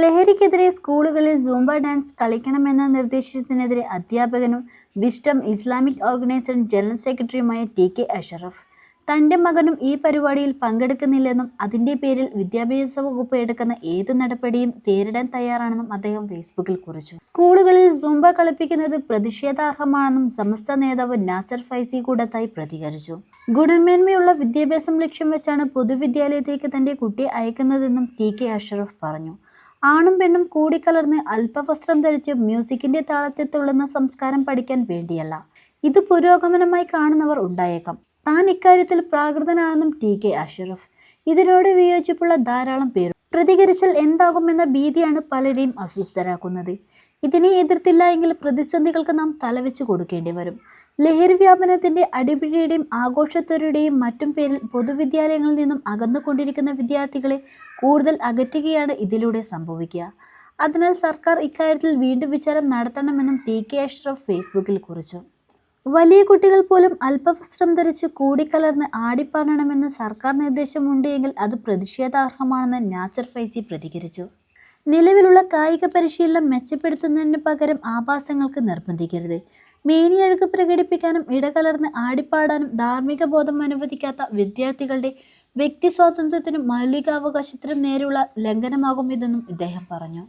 ലഹരിക്കെതിരെ സ്കൂളുകളിൽ Zumba dance കളിക്കണമെന്ന നിർദ്ദേശത്തിനെതിരെ അധ്യാപകനും വിസ്റ്റം ഇസ്ലാമിക് ഓർഗനൈസേഷൻ ജനറൽ സെക്രട്ടറിയുമായ ടി കെ അഷറഫ്. തന്റെ മകനും ഈ പരിപാടിയിൽ പങ്കെടുക്കുന്നില്ലെന്നും അതിന്റെ പേരിൽ വിദ്യാഭ്യാസ വകുപ്പ് എടുക്കുന്ന ഏതു നടപടിയും നേരിടാൻ തയ്യാറാണെന്നും അദ്ദേഹം ഫേസ്ബുക്കിൽ കുറിച്ചു. സ്കൂളുകളിൽ സൂംബ കളിപ്പിക്കുന്നത് പ്രതിഷേധാർഹമാണെന്നും സമസ്ത നേതാവ് നാസർ ഫൈസി കൂടത്തായി പ്രതികരിച്ചു. ഗുണമേന്മയുള്ള വിദ്യാഭ്യാസം ലക്ഷ്യം വെച്ചാണ് പൊതുവിദ്യാലയത്തേക്ക് തന്റെ കുട്ടിയെ അയക്കുന്നതെന്നും ടി കെ അഷറഫ് പറഞ്ഞു. ആണും പെണ്ണും കൂടിക്കലർന്ന് അല്പവസ്ത്രം ധരിച്ച് മ്യൂസിക്കിന്റെ താളത്തിൽ തുള്ളുന്ന സംസ്കാരം പഠിക്കാൻ വേണ്ടിയല്ല. ഇത് പുരോഗമനമായി കാണുന്നവർ ഉണ്ടായേക്കാം. താൻ ഇക്കാര്യത്തിൽ പ്രാകൃതനാണെന്നും ടി കെ അഷറഫ്. ഇതിനോട് വിയോജിപ്പുള്ള ധാരാളം പേർ. പ്രതികരിച്ചാൽ എന്താകുമെന്ന ഭീതിയാണ് പലരെയും അസ്വസ്ഥരാക്കുന്നത്. ഇതിനെ എതിർത്തില്ല എങ്കിൽ പ്രതിസന്ധികൾക്ക് നാം തലവെച്ച് കൊടുക്കേണ്ടി വരും. ലഹരി വ്യാപനത്തിന്റെ അടിപിടിയുടെയും ആഘോഷത്വരുടെയും മറ്റും പേരിൽ പൊതുവിദ്യാലയങ്ങളിൽ നിന്നും അകന്നുകൊണ്ടിരിക്കുന്ന വിദ്യാർത്ഥികളെ കൂടുതൽ അകറ്റുകയാണ് ഇതിലൂടെ സംഭവിക്കുക. അതിനാൽ സർക്കാർ ഇക്കാര്യത്തിൽ വീണ്ടും വിചാരം നടത്തണമെന്നും ടി കെ അഷ്റഫ് ഫേസ്ബുക്കിൽ കുറിച്ചു. വലിയ കുട്ടികൾ പോലും അല്പവസ്ത്രം ധരിച്ച് കൂടിക്കലർന്ന് ആടിപ്പാടണമെന്ന് സർക്കാർ നിർദ്ദേശമുണ്ടെങ്കിൽ അത് പ്രതിഷേധാർഹമാണെന്ന് നാസർ ഫൈസി പ്രതികരിച്ചു. നിലവിലുള്ള കായിക പരിശീലനം മെച്ചപ്പെടുത്തുന്നതിന് പകരം ആഭാസങ്ങൾക്ക് നിർബന്ധിക്കരുത്. മേനിയഴുക്ക് പ്രകടിപ്പിക്കാനും ഇടകലർന്ന് ആടിപ്പാടാനും ധാർമ്മിക ബോധം അനുവദിക്കാത്ത വിദ്യാർത്ഥികളുടെ വ്യക്തി സ്വാതന്ത്ര്യത്തിനും മൗലികാവകാശത്തിനും നേരെയുള്ള ലംഘനമാകും ഇതെന്നും ഇദ്ദേഹം പറഞ്ഞു.